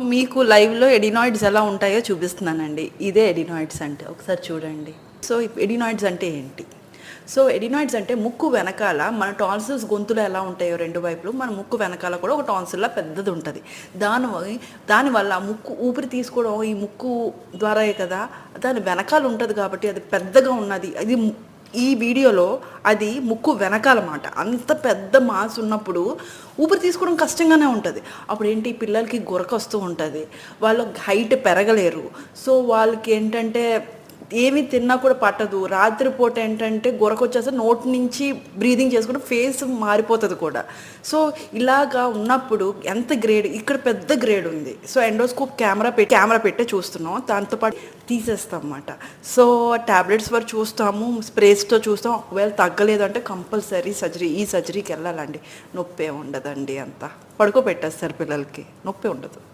మీకు లైవ్లో ఎడినాయిడ్స్ ఎలా ఉంటాయో చూపిస్తున్నానండి. ఇదే ఎడినాయిడ్స్ అంటే. ఒకసారి చూడండి. సో ఎడినాయిడ్స్ అంటే ఏంటి? సో ఎడినాయిడ్స్ అంటే ముక్కు వెనకాల మన టాన్సిల్స్ గొంతులో ఎలా ఉంటాయో రెండు వైపులు మన ముక్కు వెనకాల కూడా ఒక టాన్సిల్లా పెద్దది ఉంటుంది. దాని దానివల్ల ముక్కు ఊపిరి తీసుకోవడం ఈ ముక్కు ద్వారాయే కదా? దాని వెనకాల ఉంటుంది కాబట్టి అది పెద్దగా ఉన్నది. అది ఈ వీడియోలో అది ముక్కు వెనకాల మాట అంత పెద్ద మాస్ ఉన్నప్పుడు ఊపిరి తీసుకోవడం కష్టంగానే ఉంటుంది. అప్పుడు ఏంటి? పిల్లలకి గురకొస్తూ ఉంటుంది. వాళ్ళు హైట్ పెరగలేరు. సో వాళ్ళకి ఏంటంటే ఏమి తిన్నా కూడా పట్టదు. రాత్రిపూట ఏంటంటే గొరకొచ్చేస్తే నోటి నుంచి బ్రీదింగ్ చేసుకుంటే ఫేస్ మారిపోతుంది కూడా. సో ఇలాగా ఉన్నప్పుడు ఎంత గ్రేడ్ ఇక్కడ పెద్ద గ్రేడ్ ఉంది. సో ఎండోస్కోప్ కెమెరా పెట్టి కెమెరా పెట్టే చూస్తున్నాం. దాంతోపాటు తీసేస్తాం అన్నమాట సో టాబ్లెట్స్ వరకు చూస్తాము స్ప్రేస్తో చూస్తాం ఒకవేళ తగ్గలేదు అంటే కంపల్సరీ సర్జరీ ఈ సర్జరీకి వెళ్ళాలండి. నొప్పే ఉండదండి అంతా. పడుకోబెట్టేస్తారు పిల్లలకి. నొప్పి ఉండదు.